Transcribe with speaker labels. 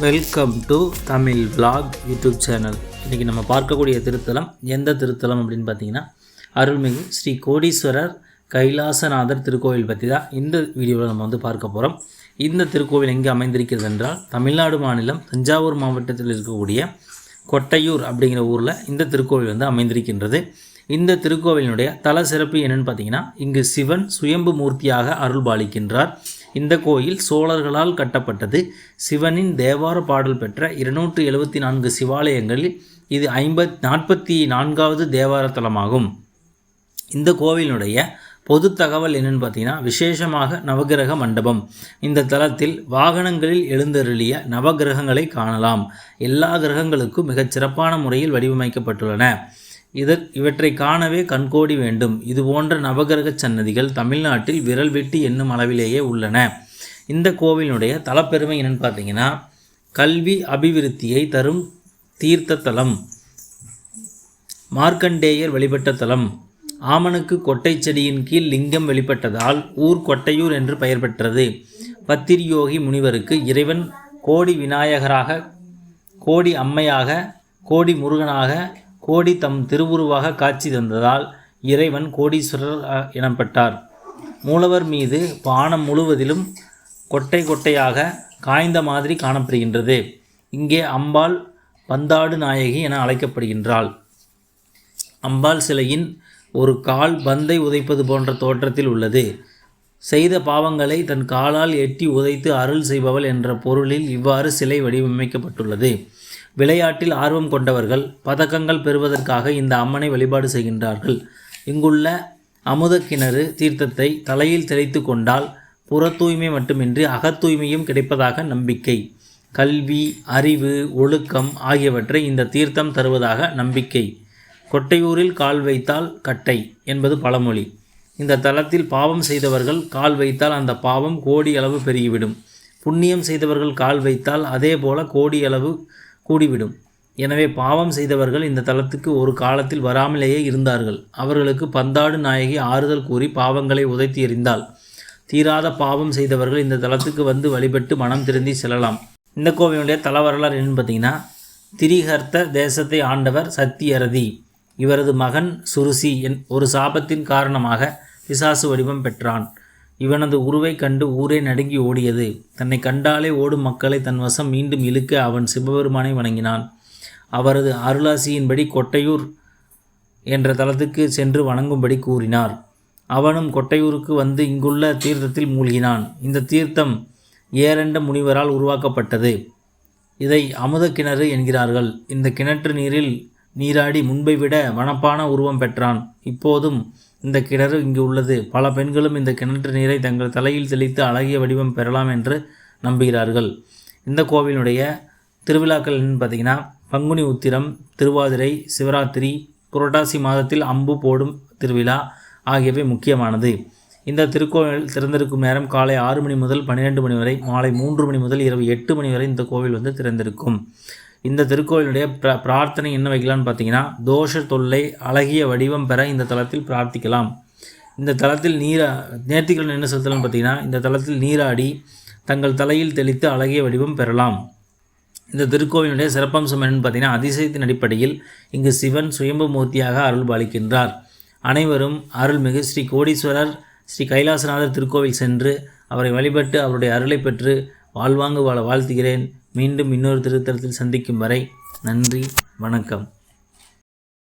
Speaker 1: Welcome to Tamil vlog YouTube channel இன்றைக்கி நம்ம பார்க்கக்கூடிய திருத்தலம் எந்த திருத்தலம் அப்படின்னு பார்த்தீங்கன்னா அருள்மிகு ஸ்ரீ கோடீஸ்வரர் கைலாசநாதர் திருக்கோவில் பற்றி தான் இந்த வீடியோவில் நம்ம வந்து பார்க்க போகிறோம் இந்த திருக்கோவில் எங்கே அமைந்திருக்கிறது என்றால் தமிழ்நாடு மாநிலம் தஞ்சாவூர் மாவட்டத்தில் இருக்கக்கூடிய கொட்டையூர் அப்படிங்கிற ஊரில் இந்த திருக்கோவில் வந்து அமைந்திருக்கின்றது. இந்த திருக்கோவிலினுடைய தல சிறப்பு என்னென்னு பார்த்தீங்கன்னா இங்கு சிவன் சுயம்பு மூர்த்தியாக அருள் பாலிக்கின்றார் இந்த கோயில் சோழர்களால் கட்டப்பட்டது. சிவனின் தேவார பாடல் பெற்ற இருநூற்று எழுபத்தி நான்கு சிவாலயங்களில் இது ஐம்பத் நாற்பத்தி நான்காவது தேவார தலமாகும் இந்த கோவிலினுடைய பொது தகவல் என்னென்னு பார்த்தீங்கன்னா விசேஷமாக நவகிரக மண்டபம். இந்த தலத்தில் வாகனங்களில் எழுந்தருளிய நவகிரகங்களை காணலாம். எல்லா கிரகங்களுக்கும் மிகச் சிறப்பான முறையில் வடிவமைக்கப்பட்டுள்ளன. இதற் இவற்றை காணவே கண்கோடி வேண்டும். இது போன்ற நவகிரக சன்னதிகள் தமிழ்நாட்டில் விரல் வெட்டி என்னும் அளவிலேயே உள்ளன. இந்த கோவிலினுடைய தலப்பெருமை என்னன்னு பார்த்தீங்கன்னா கல்வி அபிவிருத்தியை தரும் தீர்த்த தலம் மார்க்கண்டேயர் வழிபட்ட தலம் ஆமனுக்கு கொட்டை செடியின் கீழ் லிங்கம் வெளிப்பட்டதால் ஊர் கொட்டையூர் என்று பெயர் பெற்றது. பத்திரியோகி முனிவருக்கு இறைவன் கோடி விநாயகராக கோடி அம்மையாக கோடி முருகனாக கோடி தம் திருவுருவாக காட்சி தந்ததால் இறைவன் கோடீஸ்வரர் எனப்பட்டார். மூலவர் மீது பானம் முழுவதிலும் கொட்டை கொட்டையாக காய்ந்த மாதிரி காணப்படுகின்றது. இங்கே அம்பாள் பந்தாடு நாயகி என அழைக்கப்படுகின்றாள். அம்பாள் சிலையின் ஒரு கால் பந்தை உதைப்பது போன்ற தோற்றத்தில் உள்ளது. செய்த பாவங்களை தன் காலால் எட்டி உதைத்து அருள் செய்பவள் என்ற பொருளில் இவ்வாறு சிலை வடிவமைக்கப்பட்டுள்ளது. விளையாட்டில் ஆர்வம் கொண்டவர்கள் பதக்கங்கள் பெறுவதற்காக இந்த அம்மனை வழிபாடு செய்கின்றார்கள். இங்குள்ள அமுத கிணறு தீர்த்தத்தை தலையில் தெளித்து கொண்டால் புற தூய்மை மட்டுமின்றி அகத்தூய்மையும் கிடைப்பதாக நம்பிக்கை. கல்வி அறிவு ஒழுக்கம் ஆகியவற்றை இந்த தீர்த்தம் தருவதாக நம்பிக்கை. கொட்டையூரில் கால் வைத்தால் கட்டை என்பது பழமொழி. இந்த தலத்தில் பாவம் செய்தவர்கள் கால் வைத்தால் அந்த பாவம் கோடி அளவு பெருகிவிடும். புண்ணியம் செய்தவர்கள் கால் வைத்தால் அதே போல கோடி அளவு கூடிவிடும். எனவே பாவம் செய்தவர்கள் இந்த தலத்துக்கு ஒரு காலத்தில் வராமலேயே இருந்தார்கள். அவர்களுக்கு பந்தாடு நாயகி ஆறுதல் கூறி பாவங்களை உதைத்து எறிந்தாள். தீராத பாவம் செய்தவர்கள் இந்த தலத்துக்கு வந்து வழிபட்டு மனம் திருந்தி செல்லலாம். இந்த கோவிலுடைய தல வரலாறு என்னன்னு பார்த்தீங்கன்னா திரிகர்த்த தேசத்தை ஆண்டவர் சத்தியரதி. இவரது மகன் சுருசி என் ஒரு சாபத்தின் காரணமாக பிசாசு வடிவம் பெற்றான். இவனது உருவை கண்டு ஊரே நடுங்கி ஓடியது. தன்னை கண்டாலே ஓடும் மக்களை தன் வசம் மீண்டும் இழுக்க அவன் சிவபெருமானை வணங்கினான். அவரது அருளாசியின்படி கொட்டையூர் என்ற தலத்துக்கு சென்று வணங்கும்படி கூறினார். அவனும் கொட்டையூருக்கு வந்து இங்குள்ள தீர்த்தத்தில் மூழ்கினான். இந்த தீர்த்தம் ஏரண்ட முனிவரால் உருவாக்கப்பட்டது. இதை அமுத கிணறு என்கிறார்கள். இந்த கிணற்று நீரில் நீராடி முன்பை விட வனப்பான உருவம் பெற்றான். இப்போதும் இந்த கிணறு இங்கு உள்ளது. பல பெண்களும் இந்த கிணற்று நீரை தங்கள் தலையில் தெளித்து அழகிய வடிவம் பெறலாம் என்று நம்புகிறார்கள். இந்த கோவிலுடைய திருவிழாக்கள் என்னன்னு பார்த்தீங்கன்னா பங்குனி உத்திரம் திருவாதிரை சிவராத்திரி புரட்டாசி மாதத்தில் அம்பு போடும் திருவிழா ஆகியவை முக்கியமானது. இந்த திருக்கோவில் திறந்திருக்கும் நேரம் காலை ஆறு மணி முதல் பன்னிரெண்டு மணி வரை மாலை மூன்று மணி முதல் இரவு எட்டு மணி வரை இந்த கோவில் வந்து திறந்திருக்கும். இந்த திருக்கோயிலுடைய பிர பிரார்த்தனை என்ன வைக்கலாம்னு பார்த்தீங்கன்னா தோஷ தொல்லை அழகிய வடிவம் பெற இந்த தலத்தில் பிரார்த்திக்கலாம். இந்த தலத்தில் நீரா நேர்த்திக்கடன் என்ன செலுத்தலாம்னு பார்த்தீங்கன்னா இந்த தலத்தில் நீராடி தங்கள் தலையில் தெளித்து அழகிய வடிவம் பெறலாம். இந்த திருக்கோவிலுடைய சிறப்பம்சம் என்னென்னு பார்த்தீங்கன்னா அதிசயத்தின் அடிப்படையில் இங்கு சிவன் சுயம்பு மூர்த்தியாக அருள் பாலிக்கின்றார். அனைவரும் அருள்மிகு ஸ்ரீ கோடீஸ்வரர் ஸ்ரீ கைலாசநாதர் திருக்கோவில் சென்று அவரை வழிபட்டு அவருடைய அருளை பெற்று வாழ்வாங்கு வாழ வாழ்த்துகிறேன். மீண்டும் இன்னொரு திருத்தலத்தில் சந்திக்கும் வரை நன்றி வணக்கம்.